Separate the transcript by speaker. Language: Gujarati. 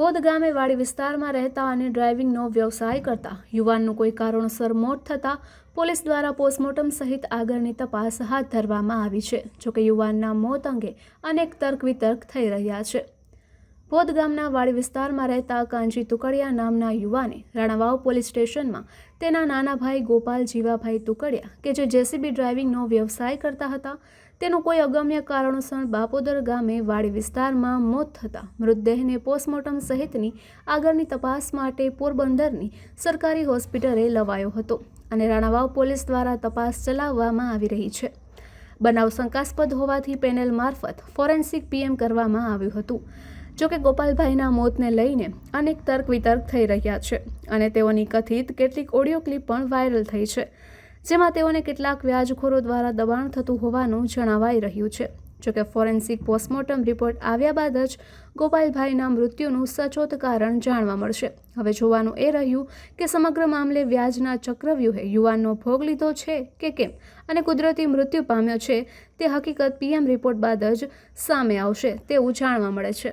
Speaker 1: ખોદ ગામે વાડી વિસ્તારમાં રહેતા અને ડ્રાઇવિંગનો વ્યવસાય કરતા. યુવાનનું કોઈ કારણોસર મોત થતાં પોલીસ દ્વારા પોસ્ટમોર્ટમ સહિત આગળની તપાસ હાથ ધરવામાં આવી છે. જોકે યુવાનના મોત અંગે અનેક તર્ક વિતર્ક થઈ રહ્યા છે. ભોદ ગામના વાડી વિસ્તારમાં રહેતા કાંજી તુકડિયા નામના યુવાને રાણાવાવ પોલીસ સ્ટેશનમાં તેના નાના ભાઈ ગોપાલ જીવાભાઈ તુકડિયા કે જે જેસીબી ડ્રાઇવિંગનો વ્યવસાય કરતા હતા, તેનું કોઈ અગમ્ય કારણોસર બાપોદર ગામે વાડી વિસ્તારમાં મોત થતાં મૃતદેહને પોસ્ટમોર્ટમ સહિતની આગળની તપાસ માટે પોરબંદરની સરકારી હોસ્પિટલે લવાયો હતો અને રાણાવાવ પોલીસ દ્વારા તપાસ ચલાવવામાં આવી રહી છે. બનાવ શંકાસ્પદ હોવાથી પેનલ મારફત ફોરેન્સિક પીએમ કરવામાં આવ્યું હતું. જોકે ગોપાલભાઈના મોતને લઈને અનેક તર્ક વિતર્ક થઈ રહ્યા છે અને તેઓની કથિત કેટલીક ઓડિયો ક્લિપ પણ વાયરલ થઈ છે, જેમાં તેઓને કેટલાક વ્યાજખોરો દ્વારા દબાણ થતું હોવાનું જણાવાઈ રહ્યું છે. જોકે ફોરેન્સિક પોસ્ટમોર્ટમ રિપોર્ટ આવ્યા બાદ જ ગોપાલભાઈના મૃત્યુનું સચોટ કારણ જાણવા મળશે. હવે જોવાનું એ રહ્યું કે સમગ્ર મામલે વ્યાજના ચક્રવ્યૂહે યુવાનનો ભોગ લીધો છે કે કેમ અને કુદરતી મૃત્યુ પામ્યો છે તે હકીકત પીએમ રિપોર્ટ બાદ જ સામે આવશે તેવું જાણવા મળે છે.